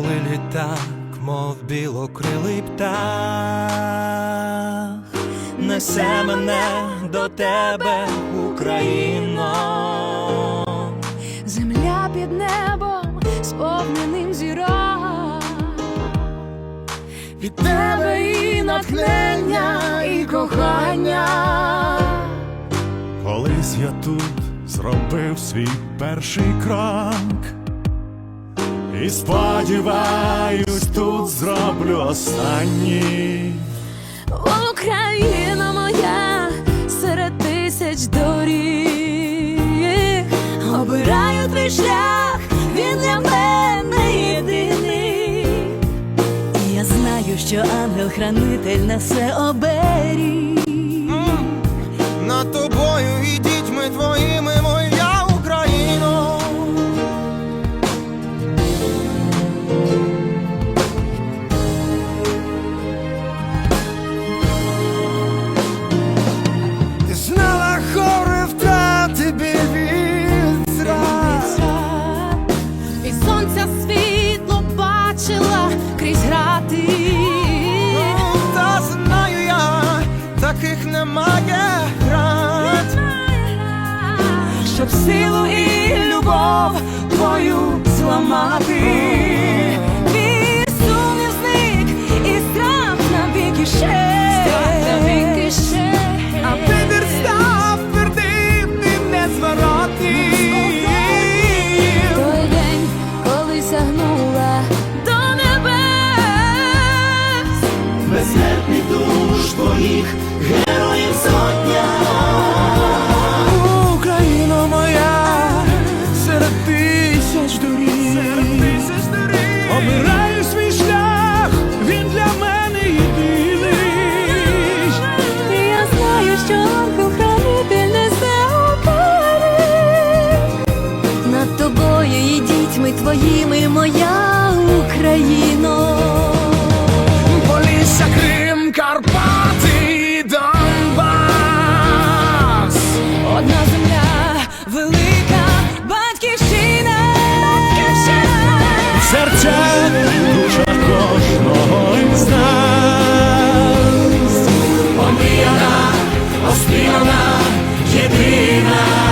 літак, мов білокрилий птах, несе мене до тебе, Україно. Земля під небом, сповненим зірок. Від тебе і натхнення, і кохання. Колись я тут зробив свій перший крок. І сподіваюсь, тут зроблю останній. Україна моя серед тисяч доріг. Обираю твій шлях, він для мене єдиний. І я знаю, що ангел-хранитель несе оберіг. Твою зламати. Твій сумнів зник і страх навіки ще. А став твердим і незворотнім. Той день, коли сягнула до небес. безсмертних душ твоїх велика батьківщина. Серця душа кожного із нас. Омріяна, оспівана, єдина.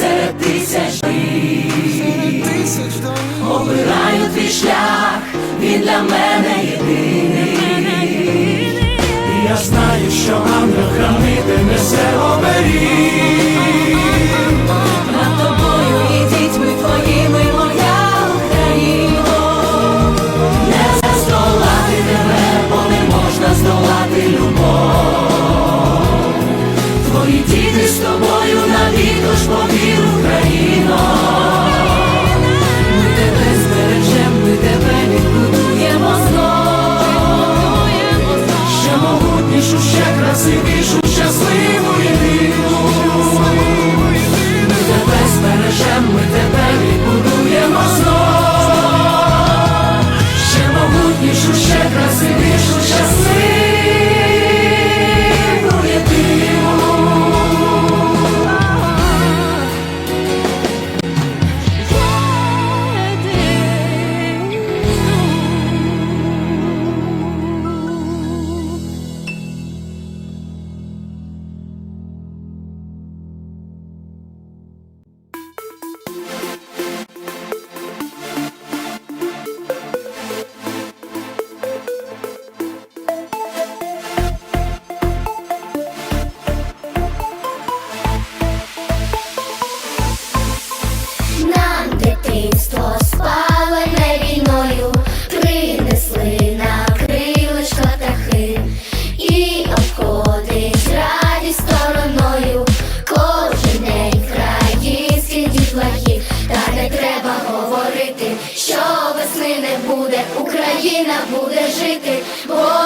серед тисяч. Тисяч. Обираю твій шлях, він для мене єдиний. І я знаю, що ангел хранити несе оберіг. Whoa.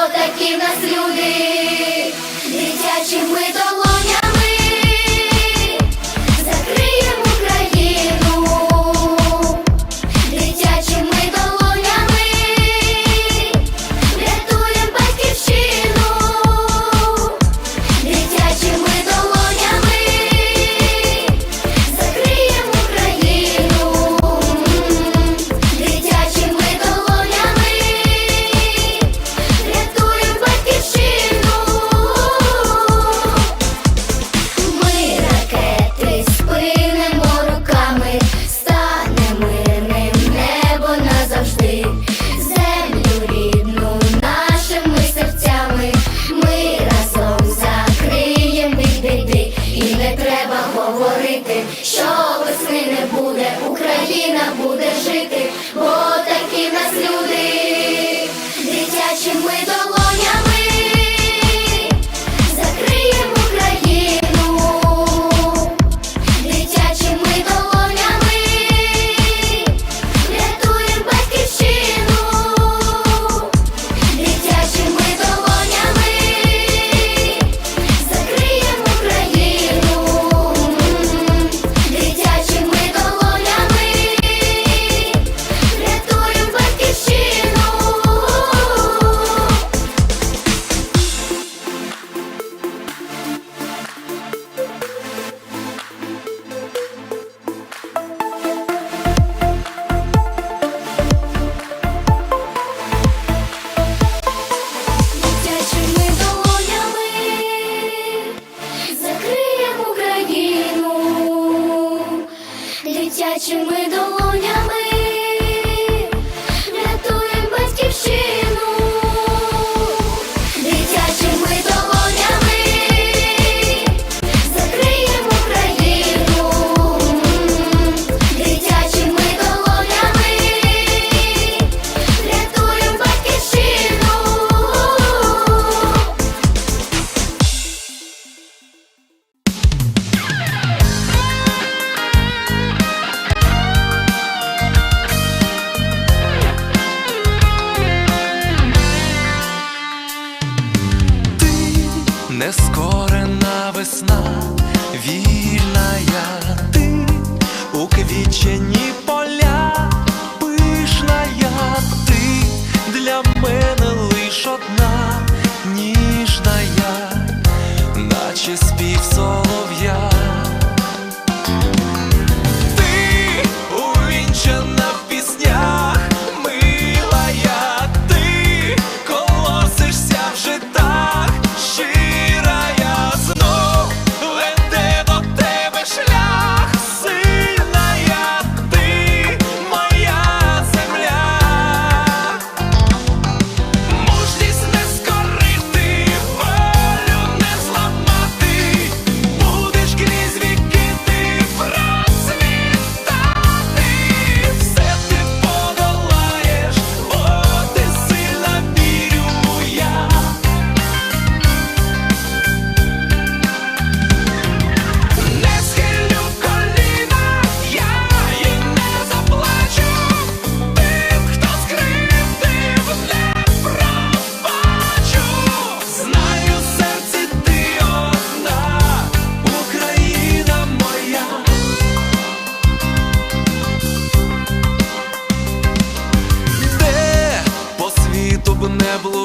би не було.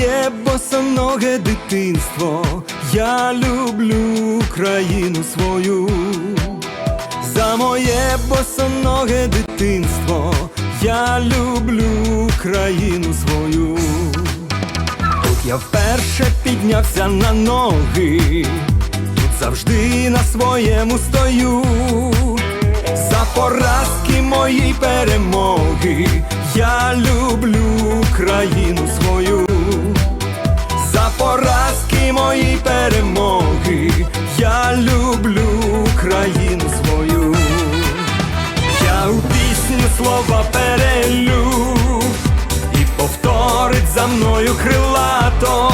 Моє босоноге дитинство я люблю країну свою, за моє босоноге дитинство я люблю країну свою. Тут я вперше піднявся на ноги, тут завжди на своєму стою. За поразки мої перемоги, я люблю країну свою. Слова перелю і повторить за мною крилато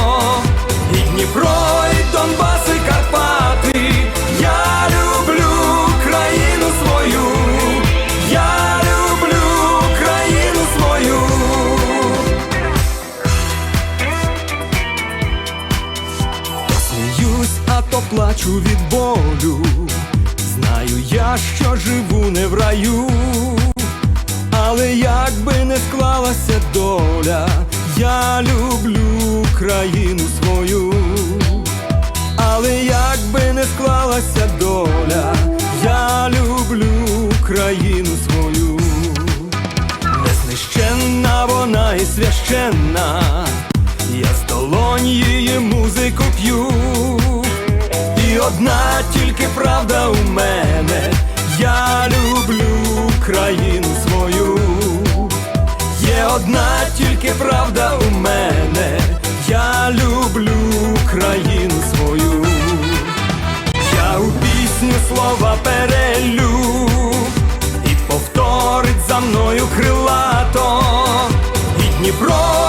І Дніпро, і Донбас, і Карпати Я люблю країну свою, я люблю країну свою. То сміюсь, а то плачу від болю. Знаю я, що живу не в раю. Але як би не склалася доля, я люблю країну свою. Але як би не склалася доля, я люблю країну свою. Незнищенна вона і священна, я з долонь її музику п'ю. І одна тільки правда у мене, я люблю країну свою. Одна тільки правда у мене, я люблю країну свою. Я у пісню слова перелю і повторить за мною крилато, і Дніпро,